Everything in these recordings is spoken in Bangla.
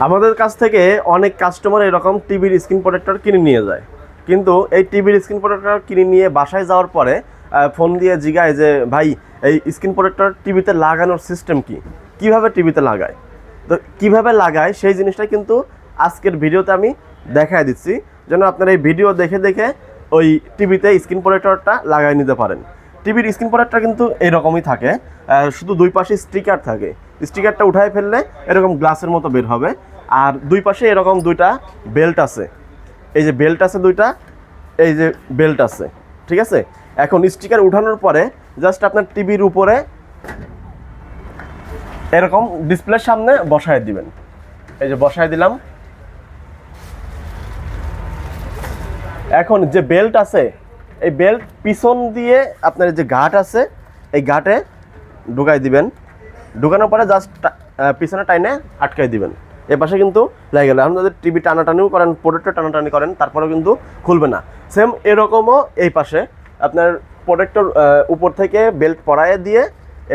আমাদের কাছ থেকে অনেক কাস্টমার এরকম টিভির স্ক্রিন প্রোটেক্টর কিনে নিয়ে যায়। কিন্তু এই টিভির স্ক্রিন প্রোটেক্টর কিনে নিয়ে বাসায় যাওয়ার পরে ফোন দিয়ে জিগায় যে, ভাই, এই স্ক্রিন প্রোটেক্টর টিভিতে লাগানোর সিস্টেম কি? কীভাবে টিভিতে লাগায়? তো কীভাবে লাগায়, সেই জিনিসটা কিন্তু আজকের ভিডিওতে আমি দেখায় দিচ্ছি। যেন আপনারা এই ভিডিও দেখে দেখে ওই টিভিতে স্ক্রিন প্রোটেক্টরটা লাগাই নিতে পারেন। টিভির স্ক্রিন প্রোটেক্টর কিন্তু এরকমই থাকে। শুধু দুই পাশে স্টিকার থাকে। স্টিকারটা উঠায় ফেললে এরকম গ্লাসের মতো বের হবে। আর দুই পাশে এরকম দুইটা বেল্ট আছে। এই যে বেল্ট আছে দুইটা, এই যে বেল্ট আছে, ঠিক আছে? এখন স্টিকার উঠানোর পরে জাস্ট আপনার টিভির উপরে এরকম ডিসপ্লের সামনে বসায় দিবেন। এই যে বসায় দিলাম। এখন যে বেল্ট আছে, এই বেল্ট পিছন দিয়ে আপনার যে ঘাট আছে, এই ঘাটে ঢুকাই দিবেন। ঢুকানোর পরে জাস্ট পিছনে টাইনে আটকাই দিবেন। এ পাশে কিন্তু লেগে গেল। এখন যদি টিভি টানাটানিও করেন প্রোডাক্টটা টানাটানি করেন, তারপরেও কিন্তু খুলবে না। সেম এরকমও এই পাশে আপনার প্রোডাক্টর উপর থেকে বেল্ট পরায়ে দিয়ে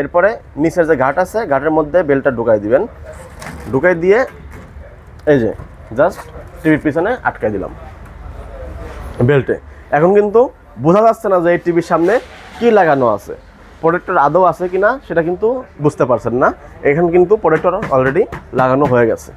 এরপরে নিচের যে ঘাট আছে, ঘাটের মধ্যে বেল্টটা ঢুকাই দিবেন। ঢুকাই দিয়ে এই যে জাস্ট টিভির পিছনে আটকাই দিলাম। বেল্টে এখন কিন্তু বোঝা যাচ্ছে না যে এই টিভির সামনে কি লাগানো আছে। প্রোডাক্টর আদৌ আছে কিনা, সেটা কিন্তু বুঝতে পারছেন না। এখানে কিন্তু প্রোডাক্টর অলরেডি লাগানো হয়ে গেছে।